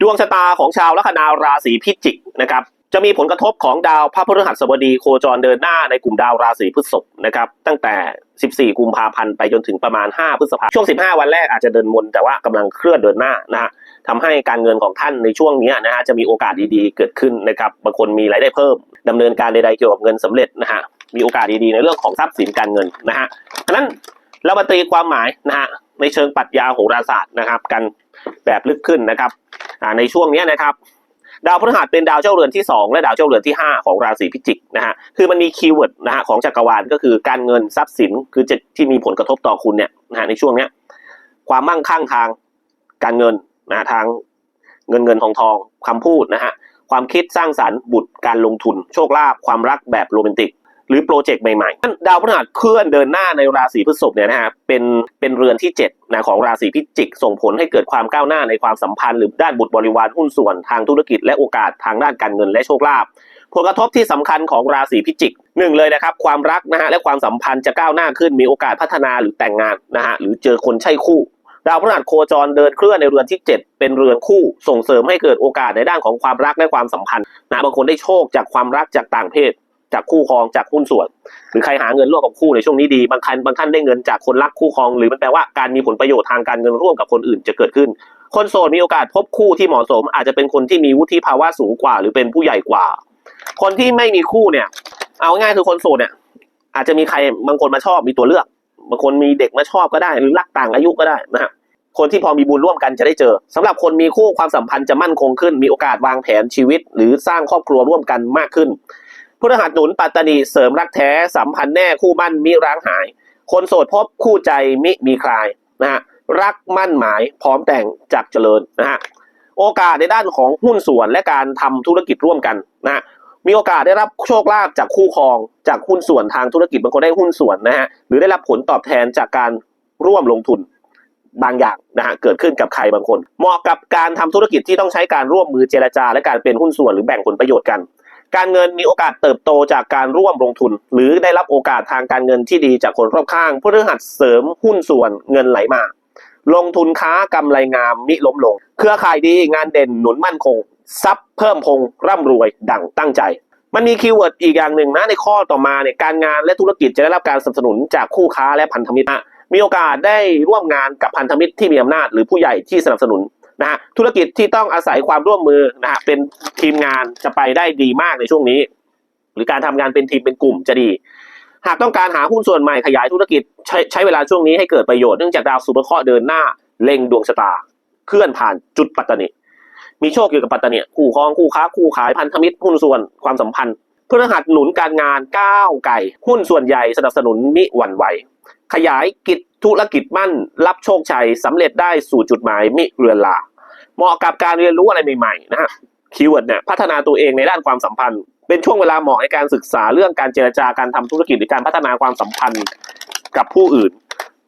ดวงชะตาของชาวลัคนาราศีพิจิกนะครับจะมีผลกระทบของดาวพระพฤหัสบดีโคจรเดินหน้าในกลุ่มดาวราศีพฤษภนะครับตั้งแต่ 14 กุมภาพันธ์ไปจนถึงประมาณ 5 พฤษภาช่วง 15 วันแรกอาจจะเดินมนแต่ว่ากำลังเคลื่อนเดินหน้านะฮะทำให้การเงินของท่านในช่วงนี้นะฮะจะมีโอกาสดีๆ เกิดขึ้นนะครับบางคนมีรายได้เพิ่มดำเนินการใดๆเกี่ยวกับเงินสำเร็จนะฮะมีโอกาสดีๆในเรื่องของทรัพย์สินการเงินนะฮะฉะนั้นเรามาตีความหมายนะฮะในเชิงปรัชญาโหราศาสตร์นะครับ กันแบบลึกขึ้นนะครับ ในช่วงนี้นะครับดาวพฤหัสเป็นดาวเจ้าเรือนที่ 2 และดาวเจ้าเรือนที่ 5 ของราศีพิจิกนะฮะคือมันมีคีย์เวิร์ดนะฮะของจักรวาลก็คือการเงินทรัพย์สินคือจะที่มีผลกระทบต่อคุณเนี่ยนะฮะในช่วงเนี้ยความมั่งคั่งทางการเงินนะฮะทางเงินเงินทองทองคำพูดนะฮะความคิดสร้างสรรค์บุตรการลงทุน โชคลาภความรักแบบโรแมนติก หรือโปรเจกต์ใหม่ๆ ดาวพฤหัสเคลื่อนเดินหน้าในราศีพฤษภเนี่ยนะฮะเป็นเป็นเรือนที่7นะของราศีพิจิก ส่งผลให้เกิดความก้าวหน้าในความสัมพันธ์หรือด้านบุตรบริวารหุ้นส่วนทางธุรกิจและโอกาสทางด้านการเงินและโชคลาภผลกระทบที่สำคัญของราศีพิจิกหนึ่งเลยนะครับความรักนะฮะและความสัมพันธ์จะก้าวหน้าขึ้นมีโอกาสพัฒนาหรือแต่งงานนะฮะหรือเจอคนใช่คู่ดาวพฤหัสโคจรเดินเคลื่อนในเรือนที่ 7 เป็นเรือนคู่ ส่งเสริมให้เกิดโอกาสในด้านของความรักและความสัมพันธ์นะบางคนได้โชคจากความรักจากต่างเพศ จากคู่ครองจากหุ้นส่วน หรือใครหาเงินร่วมกับคู่ในช่วงนี้ดีบางท่านบางท่านได้เงินจากคนรักคู่ครอง หรือมันแปลว่าการมีผลประโยชน์ทางการเงินร่วมกับคนอื่นจะเกิดขึ้น คนโสดมีโอกาสพบคู่ที่เหมาะสม อาจจะเป็นคนที่มีวุฒิภาวะสูงกว่า หรือเป็นผู้ใหญ่กว่า คนที่ไม่มีคู่เนี่ย เอาง่ายคือคนโสดเนี่ย อาจจะมีใครบางคนมาชอบมีตัวเลือกบางคนมีเด็กมาชอบก็ได้ หรือรักต่างอายุก็ได้นะฮะคนที่พอมีบุญร่วมกันจะได้เจอสำหรับคนมีคู่ความสัมพันธ์จะมั่นคงขึ้น มีโอกาสวางแผนชีวิต หรือสร้างครอบครัวร่วมกันมากขึ้น พฤหัสหนุนปัตตานีเสริมรักแท้สัมพันธ์แน่คู่มั่นมิร้างหาย คนโสดพบคู่ใจมิมีคลายนะฮะรักมั่นหมายพร้อมแต่งจากเจริญนะฮะโอกาสในด้านของหุ้นส่วนและการทำธุรกิจร่วมกันนะฮะมีโอกาสได้รับโชคลาภจากคู่ครองจากหุ้นส่วนทางธุรกิจบางคนได้หุ้นส่วนนะฮะหรือได้รับผลตอบแทนจากการร่วมลงทุนบางอย่างนะฮะเกิดขึ้นกับใครบางคน เหมาะกับการทำธุรกิจที่ต้องใช้การร่วมมือเจรจา และการเป็นหุ้นส่วนหรือแบ่งผลประโยชน์กัน การเงินมีโอกาสเติบโตจากการร่วมลงทุน หรือได้รับโอกาสทางการเงินที่ดีจากคนรอบข้างพฤหัสเสริมหุ้นส่วนเงินไหลมา ลงทุนค้ากำไรงามมิล้มลง เครือข่ายดีงานเด่นหนุนมั่นคงทรัพย์เพิ่มพงร่ำรวยดั่งตั้งใจ มันมีคีย์เวิร์ดอีกอย่างหนึ่งนะในข้อต่อมาเนี่ยการงานและธุรกิจจะได้รับการสนับสนุนจากคู่ค้าและพันธมิตรมีโอกาสได้ร่วมงานกับพันธมิตรที่มีอำนาจหรือผู้ใหญ่ที่สนับสนุน นะฮะธุรกิจที่ต้องอาศัยความร่วมมือนะฮะเป็นทีมงานจะไปได้ดีมากในช่วงนี้ หรือการทำงานเป็นทีมเป็นกลุ่มจะดี หากต้องการหาหุ้นส่วนใหม่ขยายธุรกิจใช้ใช้เวลาช่วงนี้ให้เกิดประโยชน์เนื่องจากดาวสุภเคราะห์เดินหน้าเล็งดวงชะตา เคลื่อนผ่านจุดปัตตานีมีโชคเกี่ยวกับปัตตานีคู่ครองคู่ค้าคู่ขายพันธมิตรหุ้นส่วนความสัมพันธ์พฤหัสหนุนการงานก้าวไก่ หุ้นส่วนใหญ่สนับสนุนมิหวั่นไหว ขยายกิจธุรกิจมั่น รับโชคชัยสำเร็จได้สู่จุดหมายมิเรือนลาเหมาะกับการเรียนรู้อะไรใหม่ๆนะฮะคีย์เวิร์ดเนี่ยพัฒนาตัวเองในด้านความสัมพันธ์ เป็นช่วงเวลาเหมาะในการศึกษาเรื่องการเจรจาการทำธุรกิจหรือการพัฒนาความสัมพันธ์กับผู้อื่น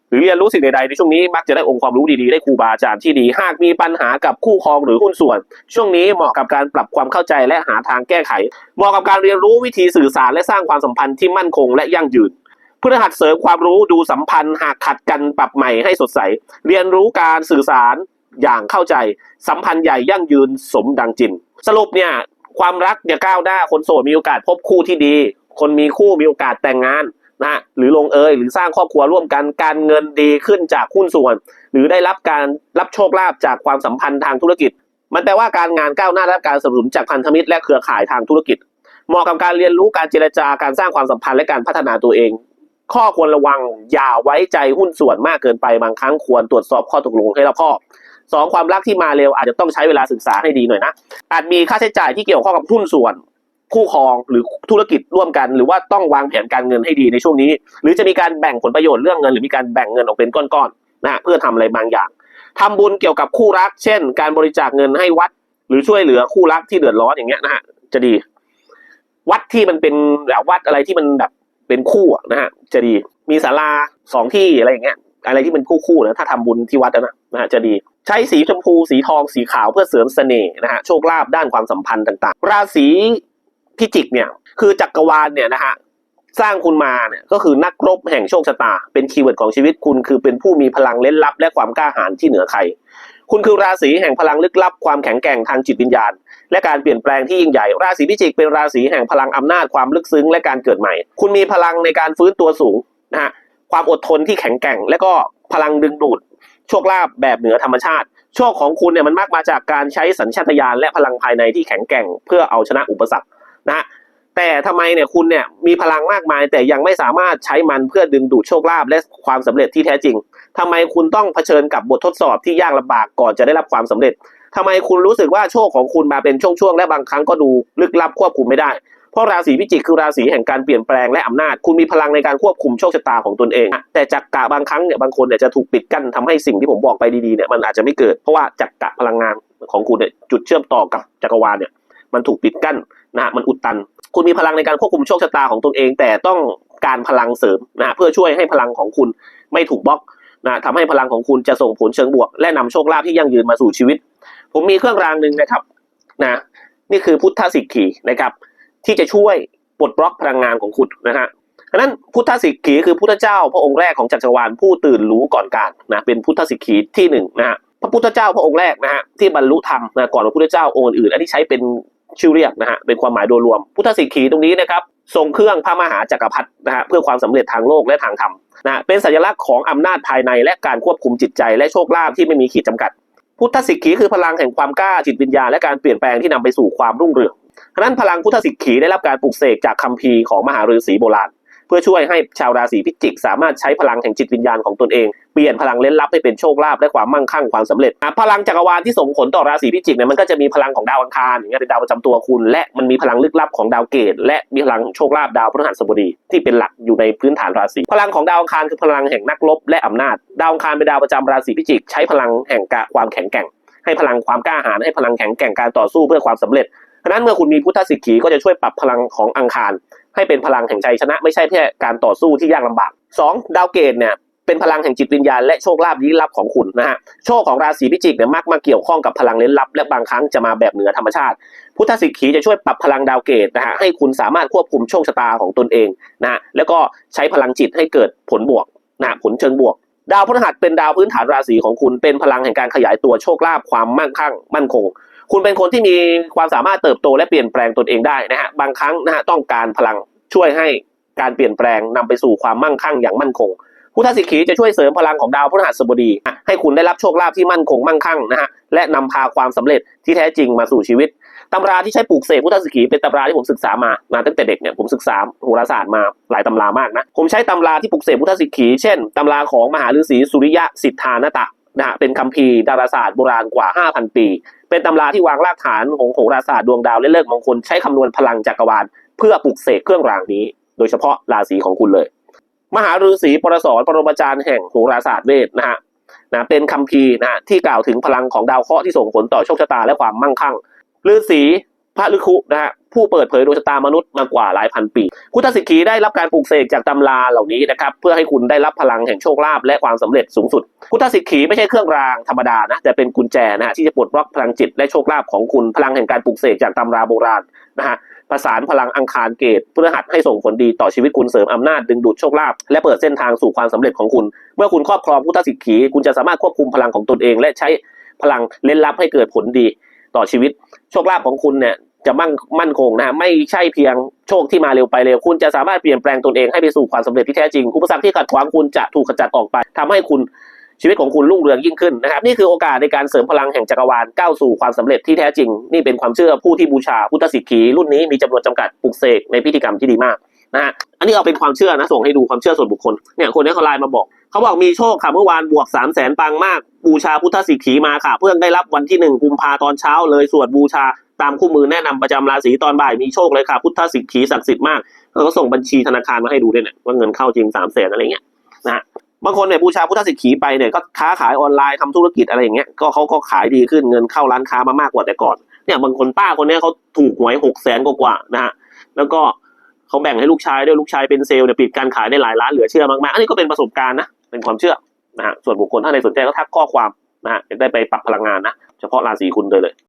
หรือเรียนรู้สิ่งใดๆในช่วงนี้มักจะได้องค์ความรู้ดีๆได้ครูบาอาจารย์ที่ดี หากมีปัญหากับคู่ครองหรือหุ้นส่วน ช่วงนี้เหมาะกับการปรับความเข้าใจและหาทางแก้ไข เหมาะกับการเรียนรู้วิธีสื่อสารและสร้างความสัมพันธ์ที่มั่นคงและยั่งยืน พฤหัสเสริมความรู้ดูสัมพันธ์หากขัดกันปรับใหม่ให้สดใส เรียนรู้การสื่อสารอย่างเข้าใจ สัมพันธ์ใหญ่ยั่งยืนสมดังจิน สรุปเนี่ยความรักเนี่ยก้าวหน้าคนโสดมีโอกาสพบคู่ที่ดี คนมีคู่มีโอกาสแต่งงานนะฮะหรือลงเอยหรือสร้างครอบครัวร่วมกันการเงินดีขึ้นจากหุ้นส่วน หรือได้รับการรับโชคลาภจากความสัมพันธ์ทางธุรกิจ มันแปลว่าการงานก้าวหน้าและการสนับสนุนจากพันธมิตรและเครือข่ายทางธุรกิจเหมาะกับการเรียนรู้การเจรจาการสร้างความสัมพันธ์และการพัฒนาตัวเอง ข้อควรระวังอย่าไว้ใจหุ้นส่วนมากเกินไปบางครั้งควรตรวจสอบข้อตกลงให้รอบคอบสองความรักที่มาเร็วอาจจะต้องใช้เวลาศึกษาให้ดีหน่อยนะอาจมีค่าใช้จ่ายที่เกี่ยวข้องกับหุ้นส่วนคู่ครองหรือธุรกิจร่วมกัน หรือว่าต้องวางแผนการเงินให้ดีในช่วงนี้ หรือจะมีการแบ่งผลประโยชน์เรื่องเงิน หรือมีการแบ่งเงินออกเป็นก้อนๆนะฮะเพื่อทำอะไรบางอย่างทำบุญเกี่ยวกับคู่รัก เช่น การบริจาคเงินให้วัด หรือช่วยเหลือคู่รักที่เดือดร้อนอย่างเงี้ยนะฮะจะดี วัดที่มันเป็นแบบวัดอะไรที่มันแบบ เป็นคู่นะฮะจะดีมีศาลาสองที่อะไรอย่างเงี้ยอะไรที่เป็นคู่คู่นะถ้าทำบุญที่วัดนะนะฮะจะดี ใช้สีชมพูสีทองสีขาวเพื่อเสริมเสน่ห์นะฮะโชคลาภด้านความสัมพันธ์ต่าง ๆ ราศีพิจิกเนี่ยคือจักรวาลเนี่ยนะฮะสร้างคุณมาเนี่ยก็คือนักรบแห่งโชคชะตา เป็นคีย์เวิร์ดของชีวิตคุณคือเป็นผู้มีพลังเล่นลับ และความกล้าหาญที่เหนือใคร คุณคือราศีแห่งพลังลึกลับความแข็งแกร่งทางจิตวิญญาณ และการเปลี่ยนแปลงที่ยิ่งใหญ่ ราศีพิจิกเป็นราศีแห่งพลังอำนาจความลึกซึ้งและการเกิดใหม่ คุณมีพลังในการฟื้นตัวสูงนะฮะความอดทนที่แข็งแกร่ง และก็พลังดึงดูด โชคลาภแบบเหนือธรรมชาติ โชคของคุณเนี่ยมันมากมาจากการใช้สัญชาตญาณและพลังภายในที่แข็งแกร่ง เพื่อเอาชนะอุปสรรคนะ แต่ทำไมเนี่ยคุณเนี่ยมีพลังมากมาย แต่ยังไม่สามารถใช้มันเพื่อดึงดูดโชคลาภและความสำเร็จที่แท้จริงทำไมคุณต้องเผชิญกับบททดสอบที่ยากลำบากก่อนจะได้รับความสำเร็จทำไมคุณรู้สึกว่าโชคของคุณมาเป็นช่วงๆและบางครั้งก็ดูลึกลับควบคุมไม่ได้ เพราะราศีพิจิกคือราศีแห่งการเปลี่ยนแปลงและอำนาจ คุณมีพลังในการควบคุมโชคชะตาของตนเอง แต่จักกะบางครั้งเนี่ยบางคนเนี่ยจะถูกปิดกั้นทำให้สิ่งที่ผมบอกไปดีๆเนี่ยมันอาจจะไม่เกิด เพราะว่าจักกะพลังงานของคุณเนี่ยจุดเชื่อมต่อกับจักรวาลเนี่ยมันถูกปิดกั้นนะฮะมันอุดตัน คุณมีพลังในการควบคุมโชคชะตาของตนเอง แต่ต้องการพลังเสริมนะเพื่อช่วยให้พลังของคุณไม่ถูกบล็อกนะทำให้พลังของคุณจะส่งผลเชิงบวก และนำโชคลาภที่ยั่งยืนมาสู่ชีวิต ผมมีเครื่องรางหนึ่งนะครับนะนี่คือพุทธสิกขีนะครับ ที่จะช่วยปลดบล็อกพลังงานของคุณนะฮะดังนั้นพุทธสิกขีคือพุทธเจ้าพระองค์แรกของจักรวาลผู้ตื่นรู้ก่อนการนะเป็นพุทธสิกขีที่หนึ่งนะฮะพระพุทธเจ้าพระองค์แรกนะฮะที่บรรลุธรรมนะก่อนพระพุทธเจ้าองค์อื่น อันนี้ใช้เป็น ชื่อเรียกนะฮะเป็นความหมายโดยรวม พุทธสิกขีตรงนี้นะครับทรงเครื่องพระมหาจักรพรรดินะฮะเพื่อความสำเร็จทางโลกและทางธรรมนะเป็นสัญลักษณ์ของอำนาจภายในและการควบคุมจิตใจและโชคลาภที่ไม่มีขีดจำกัด พุทธสิกขีคือพลังแห่งความกล้าจิตวิญญาณและการเปลี่ยนแปลงที่นำไปสู่ความรุ่งเรืองนั้นพลังพุทธสิกขีได้รับการปลุกเสกจากคัมภีร์ของมหาฤาษีโบราณ เพื่อช่วยให้ชาวราศีพิจิก สามารถใช้พลังแห่งจิตวิญญาณของตนเอง เปลี่ยนพลังเล่นลับให้เป็นโชคลาภและความมั่งคั่งความสำเร็จพลังจักรวาลที่ส่งผลต่อราศีพิจิกเนี่ยมันก็จะมีพลังของดาวอังคารอย่างเงี้ยเป็นดาวประจำตัวคุณ และมันมีพลังลึกลับของดาวเกตและมีพลังโชคลาภดาวพฤหัสบดีที่เป็นหลักอยู่ในพื้นฐานราศีพลังของดาวอังคารคือพลังแห่งนักรบและอำนาจ ดาวอังคารเป็นดาวประจำราศีพิจิก ใช้พลังแห่งกะความแข็งแกร่ง ให้พลังความกล้าหาญให้พลังแข็งแกร่งการต่อสู้เพื่อความสำเร็จฉะนั้นเมื่อคุณมีพุทธสิกขีก็จะช่วยปรับพลังของอังคาร ให้เป็นพลังแห่งชัยชนะ ไม่ใช่แค่การต่อสู้ที่ยากลำบากสองดาวเกตเนี่ยเป็นพลังแห่งจิตวิญญาณและโชคลาภลี้ลับของคุณนะฮะโชคของราศีพิจิกเนี่ยมักมาเกี่ยวข้องกับพลังเล้นลับ และบางครั้งจะมาแบบเหนือธรรมชาติ พุทธสิกขีจะช่วยปรับพลังดาวเกตนะฮะให้คุณสามารถควบคุมโชคชะตาของตนเองนะฮะแล้วก็ใช้พลังจิตให้เกิดผลบวกนะฮะผลเชิงบวก ดาวพฤหัสเป็นดาวพื้นฐานราศีของคุณเป็นพลังแห่งการขยายตัวโชคลาภความมั่งคั่ง มั่นคง คุณเป็นคนที่มีความสามารถเติบโตและเปลี่ยนแปลงตนเองได้นะฮะบางครั้งนะฮะต้องการพลังช่วยให้การเปลี่ยนแปลงนำไปสู่ความมั่งคั่งอย่างมั่นคงพุทธสิกขีจะช่วยเสริมพลังของดาวพฤหัสบดีอะให้คุณได้รับโชคลาภที่มั่นคงมั่งคั่งนะฮะและนำพาความสำเร็จที่แท้จริงมาสู่ชีวิตตำราที่ใช้ปลูกเสกพุทธสิกขีเป็นตำราที่ผมศึกษามามาตั้งแต่เด็กเนี่ยผมศึกษาโหราศาสตร์มาหลายตำรามากนะผมใช้ตำราที่ปลูกเสกพุทธสิกขีเช่นตำราของมหาฤาษีสุริยะสิทธานตะ นะฮะเป็นคัมภีร์ดาราศาสตร์โบราณกว่า 5,000 ปี เป็นตำราที่วางรากฐานของโหราศาสตร์ดวงดาวและเลิกมงคลใช้คำนวณพลังจักรวาล เพื่อปลุกเสกเครื่องรางนี้ โดยเฉพาะราศีของคุณเลย มหาฤาษีปรสรปรมาจารย์แห่งโหราศาสตร์เวทนะฮะนะเป็นคัมภีร์นะฮะที่กล่าวถึงพลังของดาวเคราะห์ที่ส่งผลต่อโชคชะตาและความมั่งคั่งฤาษี พระฤคุนะฮะผู้เปิดเผยดวงชะตามนุษย์มากว่าหลายพันปี พุทธสิกขีได้รับการปลูกเสกจากตำราเหล่านี้นะครับเพื่อให้คุณได้รับพลังแห่งโชคลาภและความสำเร็จสูงสุด พุทธสิกขีไม่ใช่เครื่องรางธรรมดานะแต่เป็นกุญแจนะฮะที่จะปลดล็อกพลังจิตและโชคลาภของคุณพลังแห่งการปลูกเสกจากตำราโบราณนะฮะประสานพลังอังคารเกตเพื่อหัดให้ส่งผลดีต่อชีวิตคุณเสริมอำนาจดึงดูดโชคลาภและเปิดเส้นทางสู่ความสำเร็จของคุณ เมื่อคุณครอบครองพุทธสิกขีคุณจะสามารถควบคุมพลังของตนเอง และใช้พลังเล่นลับให้เกิดผลดีต่อชีวิต โชคลาภของคุณเนี่ย จะมั่งมั่นคงนะฮะไม่ใช่เพียงโชคที่มาเร็วไปเร็วคุณจะสามารถเปลี่ยนแปลงตนเองให้ไปสู่ความสำเร็จที่แท้จริงอุปสรรคที่ขัดขวางคุณจะถูกขจัดออกไปทำให้คุณชีวิตของคุณรุ่งเรืองยิ่งขึ้นนะครับ นี่คือโอกาสในการเสริมพลังแห่งจักรวาลก้าวสู่ความสำเร็จที่แท้จริง นี่เป็นความเชื่อผู้ที่บูชาพุทธสิกขีรุ่นนี้มีจำนวนจำกัดปลุกเสกในพิธีกรรมที่ดีมากนะฮะอันนี้เอาเป็นความเชื่อนะส่งให้ดูความเชื่อส่วนบุคคลเนี่ยคนนี้เขาไลน์มาบอก เขาบอกมีโชคค่ะเมื่อวานบวกสามแสนปังมาก บูชาพุทธสิกขีมาค่ะ เพื่อนได้รับวันที่หนึ่งกุมภาตอนเช้าเลยสวดบูชาตามคู่มือแนะนำประจำราศีตอนบ่ายมีโชคเลยค่ะ พุทธสิกขีศักดิ์สิทธิ์มากแล้วก็ส่งบัญชีธนาคารมาให้ดูด้วยเนี่ยว่าเงินเข้าจริงสามแสนอะไรเงี้ยนะบางคนเนี่ยบูชาพุทธสิกขีไปเนี่ยก็ค้าขายออนไลน์ทำธุรกิจอะไรอย่างเงี้ยก็เขาก็ขายดีขึ้นเงินเข้าร้านค้ามามากกว่าแต่ก่อนเนี่ยบางคนป้าคนนี้เขาถูกหวยหกแสนกว่านะฮะแล้วก็เขาแบ่งให้ลูกชายด้วยลูกชายเป็นเซลล์เนี่ยปิดการขายได้หลายล้านเหลือเชื่อมากๆ อันนี้ก็เป็นประสบการณ์นะ เป็นความเชื่อนะฮะส่วนบุคคลถ้าใครสนใจก็ทักข้อความนะฮะจะได้ไปปรับพลังงานนะ เฉพาะราศีคุณเลยเลย